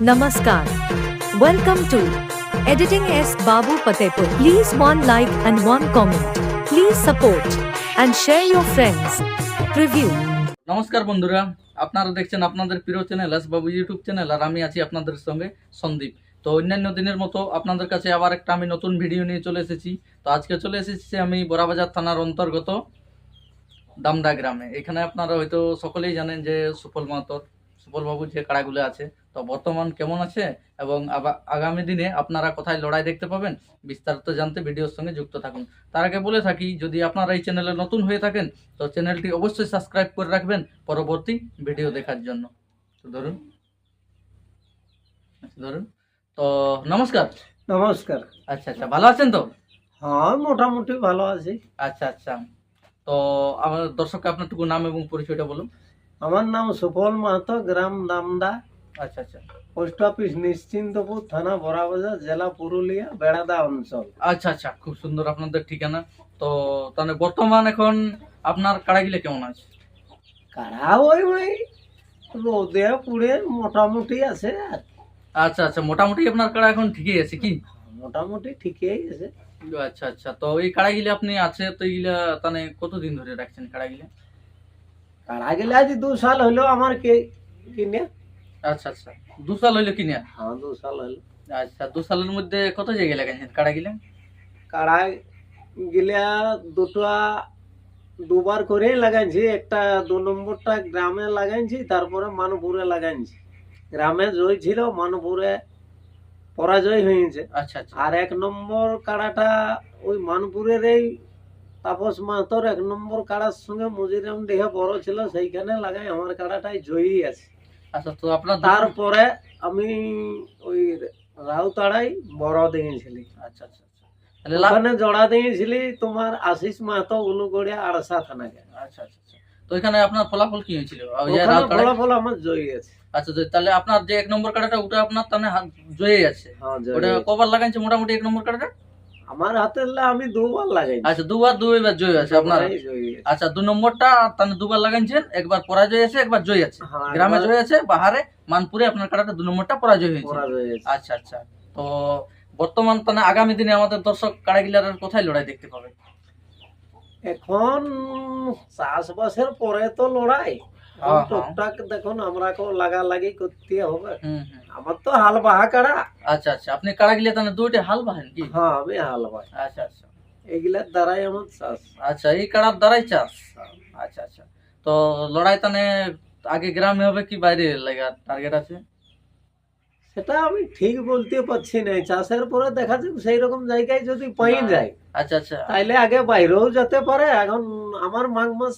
Namaskar. Welcome to Editing S. Babu Patepur. Please one like and one comment. Please support and share your friends. Preview. নমস্কার বন্ধুরা আপনারা দেখছেন আপনাদের প্রিয় channel S Babu YouTube channel আর আমি আছি আপনাদের সঙ্গে সন্দীপ তো অন্যান্য দিনের মতো আপনাদের কাছে আবার একটা আমি নতুন ভিডিও নিয়ে চলে এসেছি তো আজকে চলে এসেছি আমি বড়াবাজার থানার অন্তর্গত দামদা গ্রামে এখানে আপনারা হয়তো সকলেই জানেন যে সুফল মাতর সুফল বাবুর যে কাড়াগুলো আছে তো বর্তমান কেমন আছে এবং আগামী দিনে আপনারা কোথায় লড়াই দেখতে পাবেন বিস্তারিত জানতে ভিডিওর সঙ্গে যুক্ত থাকুন। তার আগে বলে থাকি যদি আপনারা এই চ্যানেলে নতুন হয়ে থাকেন তো চ্যানেলটি অবশ্যই সাবস্ক্রাইব করে রাখবেন পরবর্তী ভিডিও দেখার জন্য। তো ধরুন। আচ্ছা, ধরুন। তো নমস্কার। নমস্কার। আচ্ছা আচ্ছা ভালো আছেন তো? হ্যাঁ মোটামুটি ভালো আছি। আচ্ছা আচ্ছা। তো আমার দর্শককে আপনার টুকু নাম এবং পরিচয়টা বলুন। আমার নাম সুফল মাহাতো গ্রাম দামদা। আচ্ছা আচ্ছা। পোস্ট অফিস নিশ্চিন্তপুর থানা বড়াবাজার জেলা পুরুলিয়া বেড়াদা অঞ্চল। আচ্ছা আচ্ছা খুব সুন্দর আপনাদের ঠিকানা। তো তাহলে বর্তমান এখন আপনার কাড়াগিলে কেমন আছে? কারা ওই ওই রোদে পুড়ে মোটামুটি আছে আর। আচ্ছা আচ্ছা মোটামুটি আপনার কাড়া এখন ঠিকই আছে কি? মোটামুটি ঠিকই আছে। আচ্ছা আচ্ছা তো এই কাড়াগিলে আপনি আছে তো এইগুলা তাহলে কতদিন ধরে রাখছেন কাড়াগিলে কারা গেলে আজ দু সাল হলো আমার কে কিনে। আচ্ছা আচ্ছা। দু সাল হইল কিনা? হ্যাঁ দু সাল হলো আচ্ছা দু সালের মধ্যে কত জায়গায় লাগাইছেন কাড়া গিলে কারা গিলা দুটা দুবার করে লাগাইছি। একটা দু নম্বরটা গ্রামে লাগাইছি তারপরে মানপুরে লাগাইছি। গ্রামে জয় ছিল মানপুরে পরাজয় হয়েছে। আচ্ছা আচ্ছা। আর এক নম্বর কাড়াটা ওই মানপুরের এই তাপস মাহাতর এক নম্বর কাড়ার সঙ্গে মজিরাম দেহে বড় ছিল সেইখানে লাগাই আমার কাড়াটাই জয়ী আছে। আচ্ছা তো আপনার তারপরে আমি ওই রাউতাড়াই বড় দিয়েছিলি আচ্ছা আচ্ছা আচ্ছা। তাহলে লা- ওখানে জড়া দিয়েছিলি তোমার আশিস মাহাতো উলুগড়িয়া আড়সা থানাকে আচ্ছা আচ্ছা আচ্ছা। তো এখানে আপনার ফলাফল কি হয়েছিল? ফলাফল আমার জয়ী আছে। আচ্ছা তাহলে আপনার যে এক নম্বর কাড়াটা ওটা আপনার তাহলে জয়ে আছে। হ্যাঁ ওটা। কবার লাগাইছে মোটামুটি এক নম্বর কাড়াটা? আমার হাতে আমি দুবার লাগাই আচ্ছা দুবার দুইবার জয় আছে আপনার। আচ্ছা দু নম্বরটা তাহলে দুবার লাগাইছেন একবার পরাজয় আছে একবার জয় আছে। হ্যাঁ, গ্রামে জয় আছে বাহারে মানপুরে আপনার কাড়াটা দু নম্বরটা পরাজয় হয়েছে। আচ্ছা আচ্ছা। তো বর্তমান মানে আগামী দিনে আমাদের দর্শক কাড়াগিলারের কোথায় লড়াই দেখতে পাবে? এখন চাষবাসের পরে তো লড়াই। টুকটাক দেখুন আমরা লাগা লাগি করতে হবে আমার তো হাল বাহা কাড়া আচ্ছা আচ্ছা আপনি তাহলে দুইটা হাল বাহেন কি হ্যাঁ আমি হাল বাই আচ্ছা আচ্ছা এগুলার দ্বারাই আমার চাষ আচ্ছা এই কাড়ার দ্বারাই চাষ আচ্ছা আচ্ছা তো লড়াই তানে আগে গ্রামে হবে কি বাইরে লাগার টার্গেট আছে সেটা আমি ঠিক বলতে পারছি না চাষের পরে দেখা যাবে সেই রকম জায়গায় যদি পাই যায় আচ্ছা আচ্ছা তাইলে আগে বাইরেও যেতে পারে এখন আমার মাঘ মাস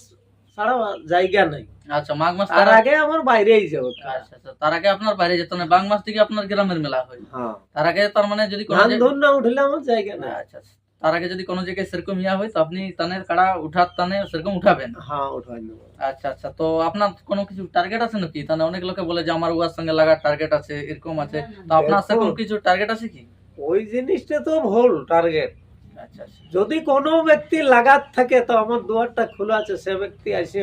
ছাড়া জায়গা নাই। আচ্ছা মাঘ মাস তার তার আগে আমার বাইরেই যাব আচ্ছা আচ্ছা তার আগে আপনার বাইরে যেতে না বাং মাস থেকে আপনার গ্রামের মেলা হয়। হ্যাঁ। তার আগে তার মানে যদি কোনো ধান না উঠলে আমার জায়গা নাই। আচ্ছা আচ্ছা তার আগে যদি কোনো জায়গায় সেরকম ইয়া হয় তো আপনি তানের কাড়া উঠার তানে সেরকম উঠাবেন। হ্যাঁ উঠাই আচ্ছা আচ্ছা তো আপনার কোনো কিছু টার্গেট আছে নাকি? তাহলে অনেক লোকে বলে যে আমার উয়ার সঙ্গে লাগার টার্গেট আছে এরকম আছে। তো আপনার। সেরকম কিছু টার্গেট আছে কি? ওই জিনিসটা তো ভুল টার্গেট যদি কোনো ব্যক্তি লাগাত থাকে তো আমার দুয়ারটা খোলা আছে সে ব্যক্তি আসে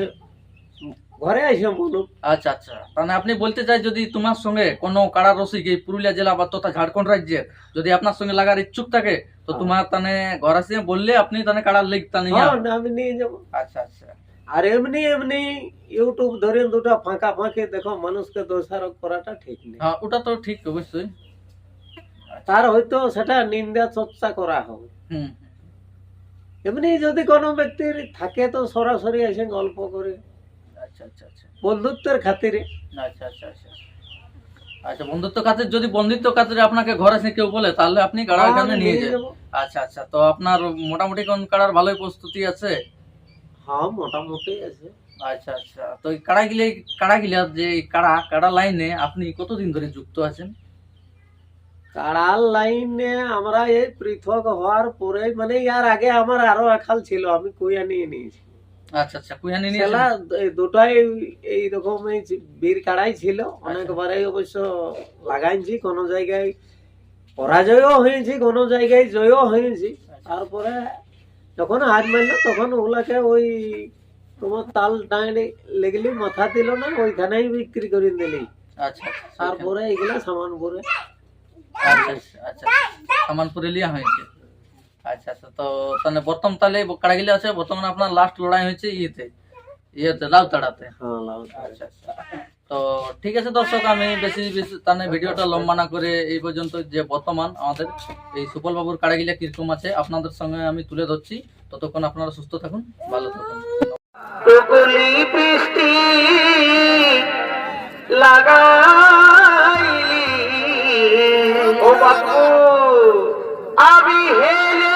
ঘরে আসে বলুক। আচ্ছা আচ্ছা। মানে আপনি বলতে চাই যদি তোমার সঙ্গে কোনো কাড়া রসিক এই পুরুলিয়া জেলা বা তথা ঝাড়খণ্ড রাজ্যের যদি আপনার সঙ্গে লাগার ইচ্ছুক থাকে তো হ্যাঁ। তোমার তানে ঘর আসে বললে আপনি তানে কাড়ার লিগ তানে হ্যাঁ আমি নিয়ে যাব। আচ্ছা আচ্ছা। আর এমনি এমনি ইউটিউব ধরে দুটো ফাঁকা ফাঁকে দেখো মানুষকে দোষারোপ করাটা ঠিক নেই। হ্যাঁ ওটা তো ঠিক অবশ্যই। তার হয়তো সেটা নিন্দা চর্চা করা হবে। হুম। এমনি যদি কোনো ব্যক্তির থাকে তো সরাসরি এসে গল্প করে। আচ্ছা আচ্ছা আচ্ছা। বন্ধুত্বের খাতিরে। আচ্ছা আচ্ছা আচ্ছা। আচ্ছা বন্ধুত্ব খাতের যদি বন্ধুত্ব খাতের আপনাকে ঘরে এসে কেউ বলে তাহলে আপনি কাড়া হ্যাঁ, এখানে আমি নিয়ে যান। আচ্ছা আচ্ছা তো আপনার মোটামুটি কোন কাড়ার ভালোই প্রস্তুতি আছে? হ্যাঁ মোটামুটি আছে। আচ্ছা আচ্ছা তো এই কাড়া গিলে কাড়া গিলা যে কাড়া কাড়া লাইনে আপনি কতদিন ধরে যুক্ত আছেন? কাড়াল লাইনে আমরা এই পৃথক হওয়ার পরে মানে ইয়ার আগে আমার আরও একাল ছিল আমি কুইয়া নিয়ে নিয়েছি। আচ্ছা আচ্ছা কুয়ানি নিয়ে সেলা এই দুটাই এইরকম এই বীর কাড়াই ছিল। অনেকবারই অবশ্য লাগাইছি কোনো জায়গায় পরাজয়ও হয়েছি কোনো জায়গায় জয়ও হয়েছি। তারপরে যখন হার মারলো তখন ওগুলাকে ওই তোমার তাল ডাঁড়ে লেগলি মাথা দিল না ওইখানেই বিক্রি করে দিলি। আচ্ছা আচ্ছা তারপরে এগুলা সামান পরে আচ্ছা আচ্ছা সামানপুরে লিয়া হয়েছে। আচ্ছা আচ্ছা তো তাহলে প্রথম তাহলে কাড়াগিলা আছে বর্তমানে আপনার লাস্ট লড়াই হয়েছে ইয়েতে ইয়েতে লাউতাড়াতে। হ্যাঁ লাউ আচ্ছা আচ্ছা। তো ঠিক আছে দর্শক আমি বেশি বেশি তাহলে ভিডিওটা লম্বা না করে এই পর্যন্ত যে বর্তমান আমাদের এই সুপল বাবুর কাড়াগিলা কীরকম আছে আপনাদের সঙ্গে আমি তুলে ধরছি। ততক্ষণ আপনারা সুস্থ থাকুন ভালো থাকুন। আমি হেলে